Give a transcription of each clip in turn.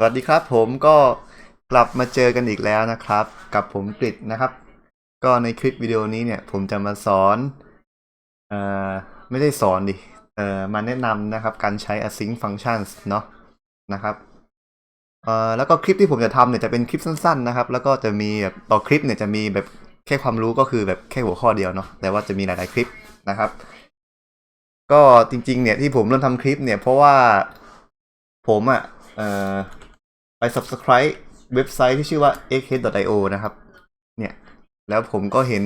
สวัสดีครับผมก็กลับมาเจอกันอีกแล้วนะครับ กับผมกริดนะครับ ก็ในคลิปวิดีโอนี้เนี่ยผมจะมาสอนเอ่อไม่ได้สอนดิเอ่อมาแนะนำนะครับการใช้ async functions เนาะนะครับเอ่อแล้วก็คลิปที่ผมจะทำเนี่ยจะเป็นคลิปสั้นๆนะครับ แล้วก็จะมีแบบต่อคลิปเนี่ยจะมีแบบแค่ความรู้ก็คือแบบแค่หัวข้อเดียวเนาะแต่ว่าจะมีหลายๆคลิปนะครับ ก็จริงๆเนี่ยที่ผมเริ่มทำคลิปเนี่ยเพราะว่าผมอะ่ะเอ่อ ไป subscribe เว็บไซต์ที่ชื่อว่า xhead.io นะครับ เนี่ย แล้วผมก็เห็น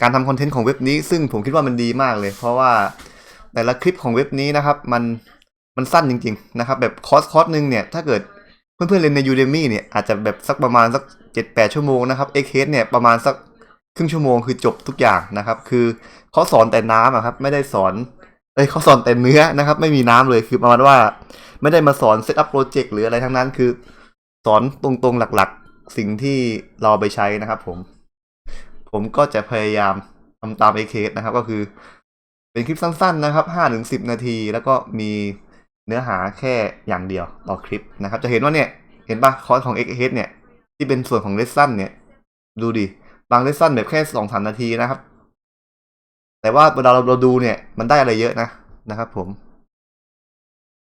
การทำคอนเทนต์ของเว็บนี้ ซึ่งผมคิดว่ามันดีมากเลย เพราะว่าแต่ละคลิปของเว็บนี้นะครับ มันมันสั้นจริง ๆ นะครับ แบบคอร์สคอร์สหนึ่งเนี่ย ถ้าเกิดเพื่อนๆเรียนใน Udemy เนี่ย อาจจะแบบสักประมาณสัก 7-8 ชั่วโมงนะครับ xhead เนี่ยประมาณสักครึ่งชั่วโมงคือจบทุกอย่างนะครับ คือเขาสอนแต่น้ำอะครับ ไม่ได้สอนเอ้ยเขาสอนแต่เนื้อนะครับ ไม่มีน้ำเลยคือประมาณว่า ไม่ได้มาสอนเซตอัพโปรเจกต์หรืออะไรทั้งนั้นคือ สอนตรงๆหลักๆ สิ่งที่เราไปใช้นะครับผม ผมก็จะพยายามทำตามเอเคสนะครับ ก็คือ เป็นคลิปสั้นๆนะครับ5ถึง10 นาที แล้วก็มีเนื้อหาแค่อย่างเดียวต่อคลิปนะครับ จะเห็นว่าเนี่ย เห็นปะคอร์สของ x เนี่ย ที่เป็นส่วนของเลสซันเนี่ย ดูดิ บางเลสซันแบบแค่สองสามนาทีนะครับ แต่ว่าเวลาเราเราดูเนี่ย มันได้อะไรเยอะนะนะครับ ผม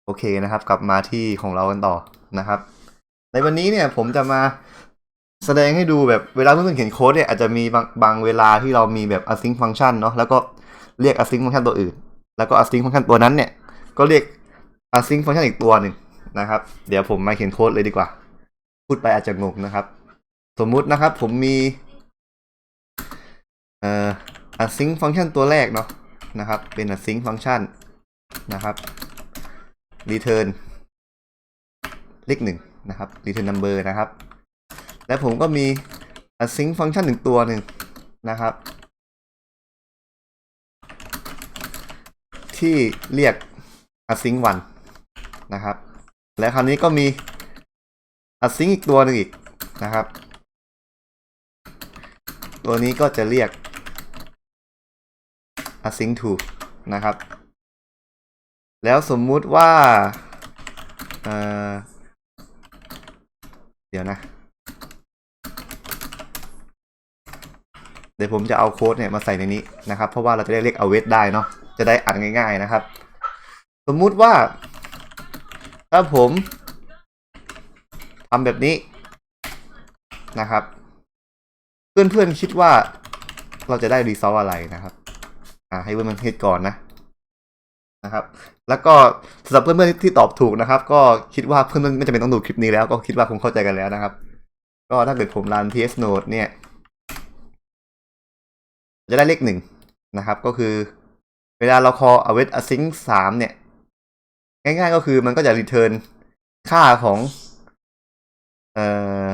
โอเคนะครับ กลับมาที่ของเรากันต่อนะครับ ในวันนี้เนี่ยผมจะมาแสดงให้ดูแบบเวลาเพื่อนๆเขียนโค้ดเนี่ยอาจจะมีบางบางเวลาที่เรามีแบบ async function เนาะแล้วก็เรียก async function ตัวอื่น แล้วก็ async function ตัวนั้นเนี่ย ก็เรียก async function อีกตัวหนึ่งนะครับ เดี๋ยวผมมาเขียนโค้ดเลยดีกว่า พูดไปอาจจะงงนะครับ สมมุตินะครับผมมีเอ่อ async function ตัวแรกเนาะนะครับ เป็น async function นะครับ return เลขหนึ่ง นะครับ return number นะครับ และผมก็มี async function หนึ่งตัวหนึ่งนะครับ ที่เรียก async 1นะครับ และคราวนี้ก็มี async อีกตัวหนึ่งอีกนะครับ ตัวนี้ก็จะเรียก async 2นะครับ แล้วสมมุติว่าเอ่อ ดี๋ยวนะ เดี๋ยวผมจะเอาโค้ดเนี่ยมาใส่ในนี้นะครับ เพราะว่าเราจะได้เรียกเอาเวทได้เนาะ จะได้อ่านง่าย ๆนะครับ สมมุติว่า ถ้าผมทำแบบนี้นะครับ เพื่อนๆคิดว่าเราจะได้รีซอสอะไรนะครับ อ่าให้เพื่อนๆคิดก่อนนะ นะครับ แล้วก็สำหรับเพื่อนๆที่ตอบถูกนะครับ ก็คิดว่าเพื่อนๆไม่จำเป็นต้องดูคลิปนี้แล้วก็คิดว่าคงเข้าใจกันแล้วนะครับ ก็ถ้าเกิดผมรัน ps node เนี่ย จะได้เลขหนึ่งนะครับ ก็คือ เวลาเรา call await async 3เนี่ย ง่ายๆก็คือมันก็จะ return ค่าของเอ่อ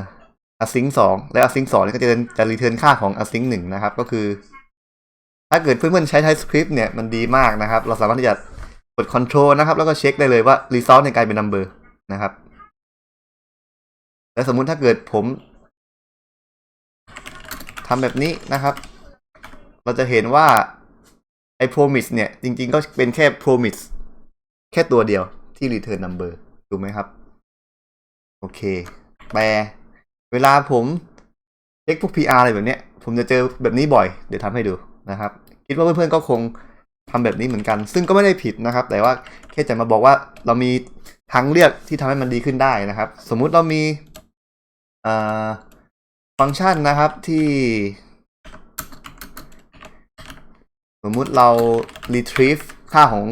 async 2และ async 2เนี่ก็จะจะ return ค่าของ async 1นะครับ ก็คือถ้าเกิดเพื่อนๆใช้ TypeScript เนี่ยมันดีมากนะครับ เราสามารถที่จะ ด control นะครับ แล้วก็เช็คได้เลยว่า result เนี่ยกลายเป็น number นะครับ และสมมุติถ้าเกิดผมทำแบบนี้นะครับ เราจะเห็นว่าไอ้ promise เนี่ย จริงๆก็เป็นแค่ promise แค่ตัวเดียวที่ return number ถูกไหมครับ โอเค แปล เวลาผมเช็คพวก PR อะไรแบบเนี้ย ผมจะเจอแบบนี้บ่อย เดี๋ยวทำให้ดูนะครับ คิดว่าเพื่อนๆก็คง ทำแบบนี้เหมือนกัน ซึ่งก็ไม่ได้ผิดนะครับ แต่ว่าแค่จะมาบอกว่าเรามีทางเลือกที่ทำให้มันดีขึ้นได้นะครับ สมมุติเรามีฟังก์ชันนะครับที่ สมมุติเรา retrieve ค่าของ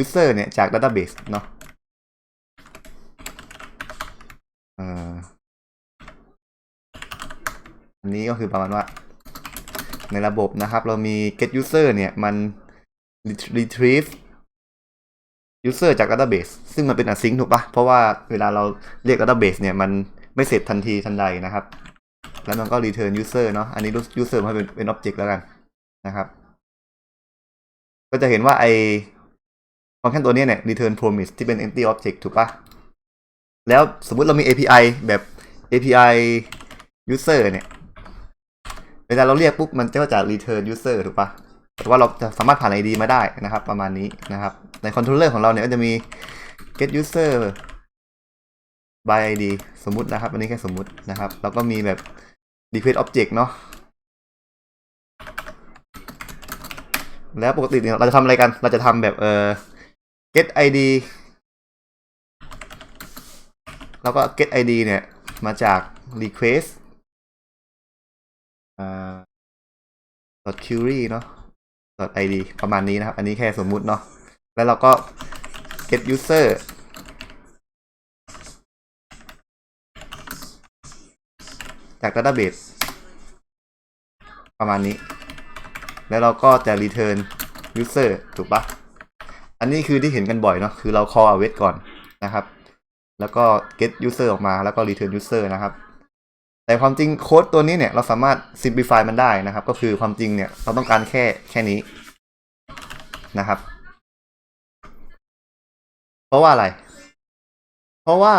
user เนี่ยจาก database เนาะอันนี้ก็คือประมาณว่า ในระบบนะครับ เรามี get user เนี่ยมัน retrieve user จาก database ซึ่งมันเป็น async ถูกปะเพราะว่าเวลาเราเรียก database เนี่ยมันไม่เสร็จทันทีทันใดนะครับ แล้วมันก็ return user เนาะอันนี้ user มาเป็นเป็น object แล้วกันนะครับ ก็จะเห็นว่าไอฟังก์ชันตัวนี้เนี่ย return promise ที่เป็น empty object ถูกปะแล้วสมมุติเรามี API แบบ API user เนี่ย เวลาเราเรียกปุ๊บมันก็จะ return user ถูกปะ ว่าเราจะสามารถผ่าน ID มาได้นะครับ ประมาณนี้นะครับ ใน controller ของเราเนี่ยก็จะมี get user by id สมมุตินะครับ อันนี้แค่สมมุตินะครับ แล้วก็มีแบบ request object เนาะแล้วปกติเนี่ยเราจะทำอะไรกัน เราจะทำแบบเออ get id แล้วก็ get id เนี่ย มาจาก request อ่า dot query เนาะ id ประมาณนี้นะครับ อันนี้แค่สมมุติเนาะแล้วเราก็ get user จาก database ประมาณนี้ แล้วเราก็จะ return user ถูกปะอันนี้คือที่เห็นกันบ่อยเนาะคือเรา call await ก่อนนะครับ แล้วก็ get user ออกมาแล้วก็ return user นะครับ แต่ความจริงโค้ดตัวนี้เนี่ยเราสามารถ simplify มันได้นะครับ ก็คือความจริงเนี่ยเราต้องการแค่แค่นี้นะครับ เพราะว่าอะไร เพราะว่า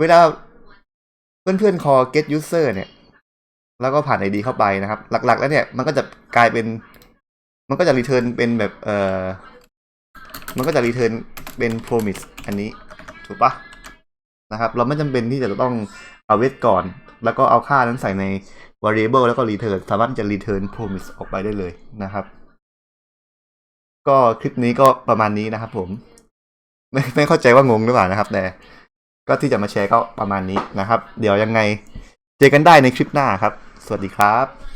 เวลาเพื่อนๆ call get user เนี่ย แล้วก็ผ่าน ID เข้าไปนะครับ หลัก ๆ แล้วเนี่ยมันก็จะกลายเป็น มันก็จะ return เป็นแบบเออมันก็จะ return เป็น promise อันนี้ถูกปะนะครับ เราไม่จำเป็นที่จะต้องเอาเวทก่อน แล้วก็เอาค่านั้นใส่ใน variable แล้วก็ return สามารถจะ return promise ออกไปได้เลยนะครับ ก็คลิปนี้ก็ประมาณนี้นะครับ ผม ไม่ไม่เข้าใจว่างงหรือเปล่านะครับ แต่ก็ที่จะมาแชร์ก็ประมาณนี้นะครับ เดี๋ยวยังไง เจอกันได้ในคลิปหน้าครับ สวัสดีครับ